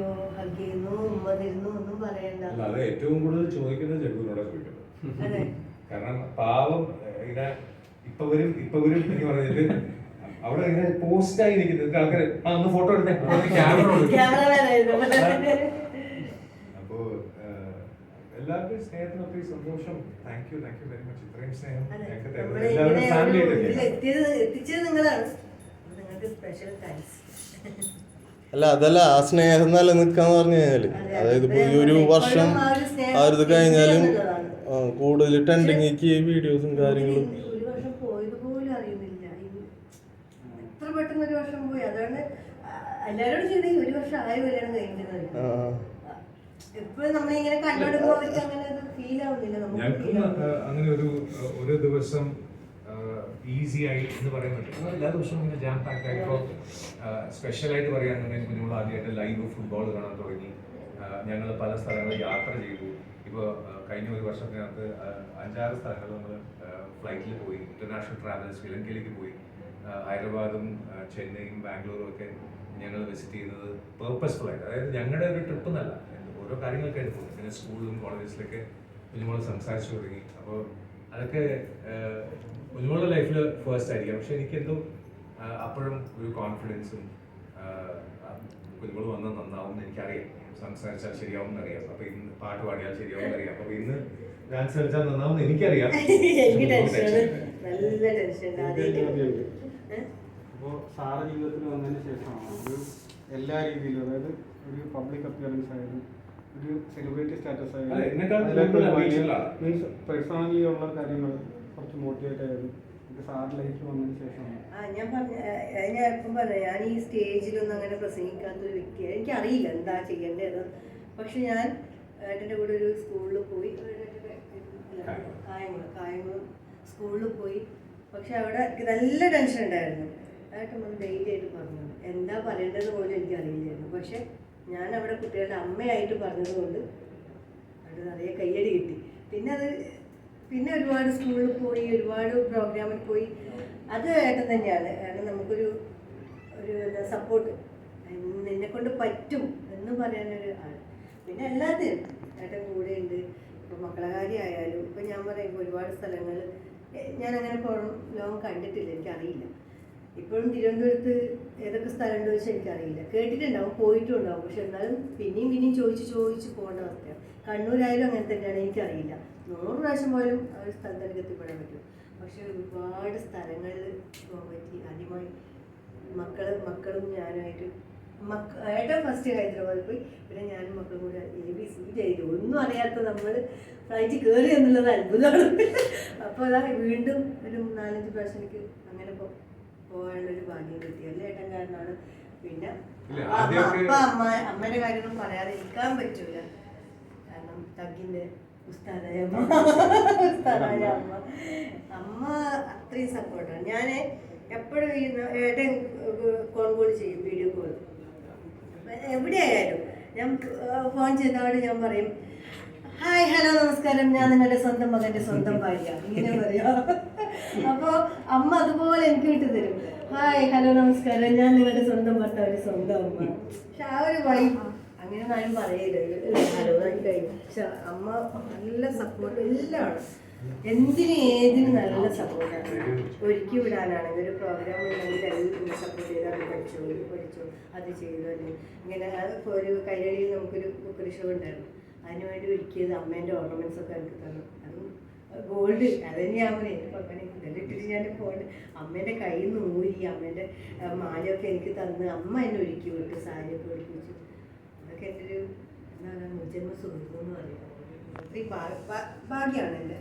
അയ്യോ ഹഗ് ചെയ്യുന്നു ഉമ്മ തരുന്നു ഒന്നും പറയണ്ട. അല്ല അത് ഏറ്റവും കൂടുതൽ ചോദിക്കുന്നത് ജഡുവിനോടാ ചോദിക്കുന്നത്. അതെ. കാരണം പാവം ഇങ്ങനെ ഇപ്പൊ വരും ഇപ്പൊ വരും എന്ന് പറഞ്ഞിട്ട് അവിടെ ഇങ്ങനെ പോസ്റ്റ് ആയി നിൽക്കുന്നത് ആൾക്കാർ ആ ഒന്ന് ഫോട്ടോ എടുത്തേ. അപ്പോ എല്ലാവരുടെയും സ്നേഹത്തിന് ഒത്തിരി സന്തോഷം. Thank you thank you very much ഇത്രയും സ്നേഹം എല്ലാവരും ഫാമിലി എത്തിച്ചത് നിങ്ങളാണ്. നിങ്ങൾക്ക് സ്പെഷ്യൽ താങ്ക്സ് അല്ല അതല്ല ആ സ്നേഹം നിലനിൽക്കാന്ന് പറഞ്ഞു കഴിഞ്ഞാൽ. അതായത് ഇപ്പൊ ഈ ഒരു വർഷം ആ ഒരു ഇത് കഴിഞ്ഞാലും ആ, കൂടുതൽ ട്രെൻഡിങ്ങിക്ക് വീഡിയോസും കാര്യങ്ങളും. ഒരു വർഷം പോയത് പോലും അറിയുന്നില്ല. എത്ര പെട്ടെന്ന് ഒരു വർഷം പോയി. അതാണ് ആ, എല്ലാവരോടും ചെയ്തെങ്കിൽ ഒരു വർഷം ആയി വരെയാണ് കഴിഞ്ഞത്. ആ, എപ്പോഴും നമ്മളിങ്ങനെ കണ്ടെടുക്കുമ്പോൾ അവർക്ക് അങ്ങനെ ഒരു ഫീൽ ആവുന്നില്ല. നമുക്ക് ഞങ്ങൾക്കും feel ആവുന്നില്ല. അങ്ങനെ ഒരു ഒരു ദിവസം ഈസി ആയി എന്ന് പറയുന്നുണ്ട്. എല്ലാ ദിവസവും ഇങ്ങനെ ജാം പാക്ക് ആയിപ്പോൾ സ്പെഷ്യൽ ആയിട്ട് പറയുകയാണെന്നുണ്ടെങ്കിൽ കുഞ്ഞുങ്ങൾ ആദ്യമായിട്ട് ലൈവ് ഫുട്ബോൾ കാണാൻ തുടങ്ങി. ഞങ്ങൾ പല സ്ഥലങ്ങളിൽ യാത്ര ചെയ്തു. ഇപ്പോൾ കഴിഞ്ഞ ഒരു വർഷത്തിനകത്ത് അഞ്ചാറ് സ്ഥലങ്ങൾ നമ്മൾ ഫ്ലൈറ്റിൽ പോയി. ഇന്റർനാഷണൽ ട്രാവൽ ശ്രീലങ്കയിലേക്ക് പോയി. ഹൈദരാബാദും ചെന്നൈയും ബാംഗ്ലൂരും ഒക്കെ ഞങ്ങൾ വിസിറ്റ് ചെയ്തത് ആയിട്ട്. അതായത് ഞങ്ങളുടെ ഒരു ട്രിപ്പ് എന്നല്ല. ഓരോ കാര്യങ്ങൾക്കായിട്ട് പോകും പിന്നെ സ്കൂളിലും കോളേജസിലൊക്കെ കുഞ്ഞുമോൾ സംസാരിച്ചു തുടങ്ങി. അപ്പോൾ അതൊക്കെ കുഞ്ഞുമോളുടെ ലൈഫിൽ ഫസ്റ്റ് ആയിരിക്കാം. പക്ഷെ എനിക്കെന്തോ അപ്പോഴും ഒരു കോൺഫിഡൻസും നിങ്ങൾ വന്നാൽ നന്നാവും എന്ന് എനിക്കറിയാം. സംസാരിച്ചാൽ ശരിയാവും എന്നറിയാം. അപ്പൊ ഇന്ന് പാട്ട് പാടിയാൽ ശരിയാവും എന്നറിയാം. അപ്പൊ ഇന്ന് ഡാൻസ് കളിച്ചാൽ നന്നാവും എന്ന് എനിക്കറിയാം. എനിക്ക് കുഞ്ഞുമോൾക്ക് നല്ല ടെൻഷൻ ആദ്യമായിട്ട്. അപ്പോൾ സാറ് ജീവിതത്തിൽ വന്നതിന് ശേഷമാണ് ഒരു എല്ലാ രീതിയിലും അതായത് ഒരു പബ്ലിക് അപ്പിയറൻസ് ആയാലും ഒരു സെലിബ്രിറ്റി സ്റ്റാറ്റസ് ആയാലും. മീൻസ് പേഴ്സണലി ഉള്ള കാര്യങ്ങൾ കുറച്ച് മോട്ടിവേറ്റ് ലൈഫിൽ വന്നതിന് ശേഷം ആ ഞാൻ പറഞ്ഞ ഞാൻ ഈ സ്റ്റേജിലൊന്നും അങ്ങനെ പ്രസംഗിക്കാത്തൊരു വ്യക്തിയാണ് എനിക്കറിയില്ല എന്താ ചെയ്യേണ്ടത് പക്ഷെ ഞാൻ ഏട്ടന്റെ കൂടെ ഒരു സ്കൂളിൽ പോയി. കായംകുളം. കായംകുളം സ്കൂളിൽ പോയി. പക്ഷെ അവിടെ എനിക്ക് നല്ല ടെൻഷൻ ഉണ്ടായിരുന്നു. ഏട്ടൻ വന്ന് ഡെയിലി ആയിട്ട് പറഞ്ഞു. എന്താ പറയേണ്ടത് പോലും എനിക്ക് അറിയില്ലായിരുന്നു. പക്ഷെ ഞാൻ അവിടെ കുട്ടികളുടെ അമ്മയായിട്ട് പറഞ്ഞതുകൊണ്ട് അവിടെ നിറയെ കയ്യടി കിട്ടി. പിന്നെ ഒരുപാട് സ്കൂളിൽ പോയി ഒരുപാട് പ്രോഗ്രാമിൽ പോയി. അത് ഏട്ടൻ തന്നെയാണ്. കാരണം നമുക്കൊരു ഒരു എന്താ സപ്പോർട്ട് നിന്നെ കൊണ്ട് പറ്റും എന്ന് പറയാനൊരു ആൾ പിന്നെ എല്ലാത്തിനും ഏട്ടൻ കൂടെ ഉണ്ട് ഇപ്പോൾ മക്കളെ കാര്യമായാലും ഇപ്പം ഞാൻ പറയുമ്പോൾ ഒരുപാട് സ്ഥലങ്ങൾ ഞാൻ അങ്ങനെ ലോകം കണ്ടിട്ടില്ല എനിക്കറിയില്ല. ഇപ്പോഴും തിരുവനന്തപുരത്ത് ഏതൊക്കെ സ്ഥലമുണ്ടോ വെച്ചാൽ എനിക്കറിയില്ല കേട്ടിട്ടുണ്ടാവും പോയിട്ടും ഉണ്ടാവും പക്ഷെ എന്നാലും പിന്നെയും പിന്നെയും ചോദിച്ച് ചോദിച്ച് പോകേണ്ട അവസ്ഥയാണ്. കണ്ണൂരായാലും അങ്ങനെ തന്നെയാണ് എനിക്കറിയില്ല. നൂറ് പ്രാവശ്യം പോലും ആ ഒരു സ്ഥലത്തേക്ക് എത്തിപ്പെടാൻ പറ്റും. പക്ഷെ ഒരുപാട് സ്ഥലങ്ങളിൽ പോകാൻ പറ്റി. ആദ്യമായി മക്കൾ മക്കളും ഞാനായിട്ട് മക്ക ഏട്ടൻ ഫസ്റ്റ് ഹൈദരാബാദിൽ പോയി. പിന്നെ ഞാനും മക്കളും കൂടെ എ ബി സി ചെയ്തു ഒന്നും അറിയാത്ത നമ്മൾ ഫ്ലൈറ്റ് കയറി എന്നുള്ളത് അത്ഭുതമാണ്. അപ്പോൾ അതാ വീണ്ടും ഒരു നാലഞ്ച് പ്രാവശ്യം എനിക്ക് അങ്ങനെ പോ പോകാനുള്ള ഒരു ഭാഗ്യം കിട്ടി. അല്ലേ ഏട്ടൻ കാരണമാണ് പിന്നെ അപ്പ അമ്മ അമ്മയുടെ കാര്യമൊന്നും പറയാതെ ഇരിക്കാൻ പറ്റൂല. കാരണം തഗ്ഗിന്റെ ഉസ്താദായ അമ്മ. ഉസ്താദായ അമ്മ. അമ്മ. അത്രയും സപ്പോർട്ടാണ് ഞാൻ എപ്പോഴും ഈ ഏട്ടൻ കോൾ കോൾ ചെയ്യും വീഡിയോ കോൾ എവിടെയായാലും ഞാൻ ഫോൺ ചെയ്തോട് ഞാൻ പറയും ഹായ് ഹലോ നമസ്കാരം. ഞാൻ നിങ്ങളുടെ സ്വന്തം മകന്റെ സ്വന്തം ഭാര്യ ഇങ്ങനെ പറയാ. അപ്പോ അമ്മ അതുപോലെ എനിക്ക് വിട്ടു തരും. ഹായ് ഹലോ നമസ്കാരം. ഞാൻ നിങ്ങളുടെ സ്വന്തം ഭർത്താവ് സ്വന്തം അമ്മ. പക്ഷെ ആ ഒരു വൈബ് അങ്ങനെ ആരും പറയരുത് പക്ഷെ അമ്മ നല്ല സപ്പോർട്ട് എല്ലാമാണ് എന്തിനും ഏതിനും നല്ല സപ്പോർട്ടാണ് ഒരുക്കി വിടാനാണെങ്കിൽ ഒരു പ്രോഗ്രാം ഉണ്ടെങ്കിൽ എല്ലാം സപ്പോർട്ട് ചെയ്ത് അത് പഠിച്ചു പഠിച്ചു അത് ചെയ്തു അല്ലെങ്കിൽ ഇങ്ങനെ ഒരു കൈരളിയിൽ നമുക്കൊരു കുക്കറി ഷോ ഉണ്ടായിരുന്നു. അതിനുവേണ്ടി ഒരുക്കിയത് അമ്മേന്റെ ഓർണമെന്റ്സ് ഒക്കെ എനിക്ക് തന്നു. അതും ഗോൾഡ് അത് തന്നെയാ അമ്മ എന്റെ പപ്പനെ ഇതിലിട്ടിട്ട് ഞാൻ ഗോൾഡ് അമ്മേന്റെ കയ്യിൽ നിന്ന് ഊരി അമ്മേന്റെ മാലയൊക്കെ എനിക്ക് തന്ന് അമ്മ എന്നെ ഒരുക്കി വിട്ടു സാരിയൊക്കെ ഒരുക്കിച്ചു അതൊക്കെ എന്റെ ഒരു എന്താണ് മുജന്മ സുഹൃത്തു എന്ന് പറയുന്നത്. ഭാഗ്യമാണ് എന്റെ.